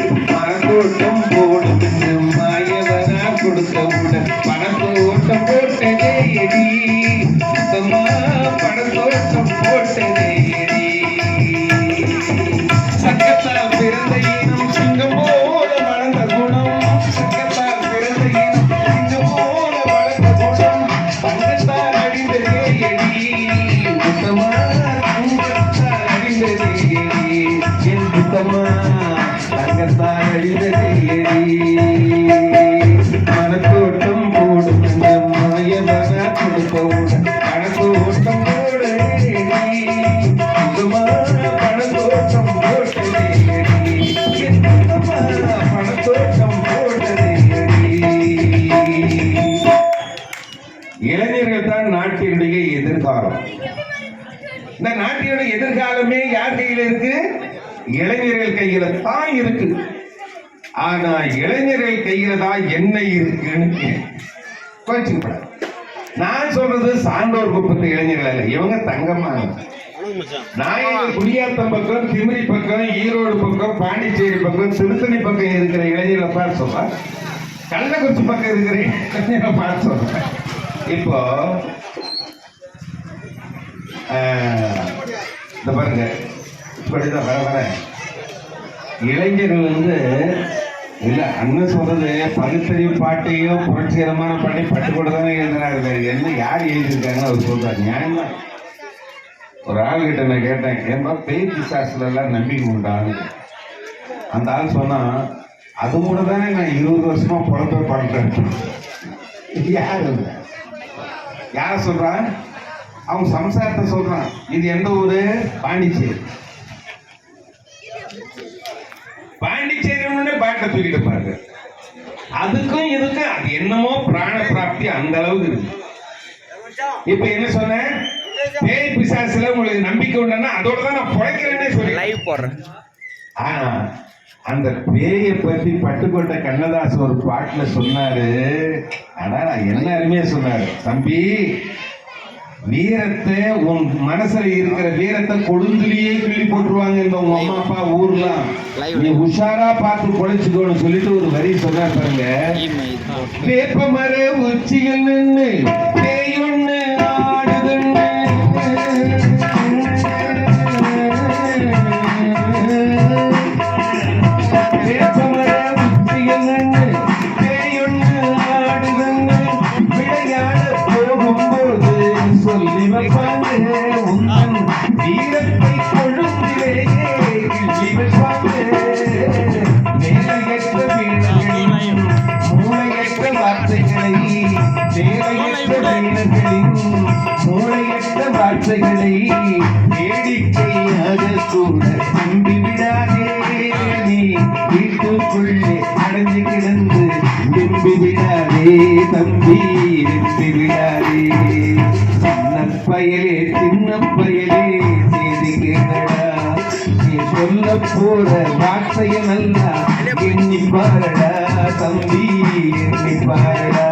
மனத்தோட்டம் போடும் என்று மாயவனா கொடுத்தவுடன் பணத்தோட்டம் போட்டதே எடி. சுத்தமா பணத்தோட்டம் போட்டதே எடி. சக்கத்தால் பிறந்த இனம் சிங்கம் போல வளர்ந்த குணம். சக்கத்தால் பிறந்த இனம் சிங்கம் போல வளர்ந்த குணம். தங்கத்தால் அழிந்ததே எடி. சுத்தமா தங்கத்தால் அழிந்ததே எடி. என் சுத்தமா தங்கத்தால் அழிந்ததே எடி மனத்தோட்டம் போடும் இந்த மாயவனா கொடுப்பவுடன் பணத்தோட்டம் இளைஞர்கள் தான் நாட்டினுடைய எதிர்காலம். இந்த நாட்டினுடைய எதிர்காலமே யார் கையில் இருக்கு? இளைஞர்கள் கையில தான் இருக்கு. ஆனா இளைஞர்கள் கையில தான் என்ன இருக்குன்னு கோச்சுக்கப்படாது. நான் சொல்றது சான்றோர் குப்பத்து இளைஞர்கள் அல்ல இவங்க தங்கம்மா. நான் எங்க குடியாத்தம் பக்கம் திமிரி பக்கம் ஈரோடு பக்கம் பாண்டிச்சேரி பக்கம் திருத்தணி பக்கம் இருக்கிற இளைஞர்களை பார்த்து சொல்றேன் கள்ளக்குறிச்சி பக்கம் இருக்கிற இளைஞர்களை பார்த்து சொல்றேன் இப்போ ஆஹ், இப்படிதான் வர வர. இளைஞர்கள் வந்து இல்லை அண்ணன் சொல்றது பகுத்தறிவு பாட்டையும் புரட்சிகரமான பாட்டையும் பட்டுக்கூட தானே எழுதினாரு என்ன யார் எழுதியிருக்காங்கன்னு அவர் சொல்றாரு. தான் ஒரு ஆள் கிட்ட நான் கேட்டேன் ஏன்பா பேய் பிசாசுல எல்லாம் நம்பிக்கை உண்டான்னு அந்த ஆள் சொன்னா அது கூட தானே நான் இருபது வருஷமா பொழப்ப பண்றேன் யார் அது? யார சொல்றான் அவன் சம்சாரத்தை சொல்றான். இது எந்த ஊரு? பாண்டிச்சேரி. பாட்டை தூக்கிட்டு பாருங்க அதுக்கும் இதுக்கும் அது என்னமோ பிராண பிராப்தி அந்த அளவுக்கு இருக்கு. இப்ப என்ன சொன்னேன்? பேய் பிசாசுல உங்களுக்கு நம்பிக்கை உண்டுன்னா அதோட தான் நான் பிழைக்கிறேன்னே சொல்லி லைவ் போடுறேன். ஆனா அந்த பேயை பத்தி பட்டுக்கோட்டை கண்ணதாசன் ஒரு பாட்டுல சொன்னாரு. ஆனா அருமையா சொன்னாரு? தம்பி வீரத்தை உன் மனசுல இருக்கிற வீரத்தை கொழுந்துலயே கிள்ளி போட்டுருவாங்க இந்த உங்க அம்மா அப்பா ஊர்லாம். நீ உஷாரா பார்த்து பொழைச்சுக்கோன்னு சொல்லிட்டு ஒரு வரி சொன்னார் பாருங்க. வேப்ப மர உச்சியில் நின்று உந்தன் வீரத்தை மேலையற்ற வீரர்களின் மூளையற்ற வார்த்தைகளை தேவையற்ற வீரர்களின் மூளையற்ற வார்த்தைகளை வேடிக்கையாக கூட நம்பி விடாதே நீ வீட்டுக்குள்ளே அடைஞ்சு கிடந்து நம்பி விடாதே தம்பி நம்பி விடாதே. சின்ன பயலே சின்ன பயலே. சொல்ல போற வார்த்தைய நல்லா எண்ணி பாரடா தம்பி எண்ணி பாரடா.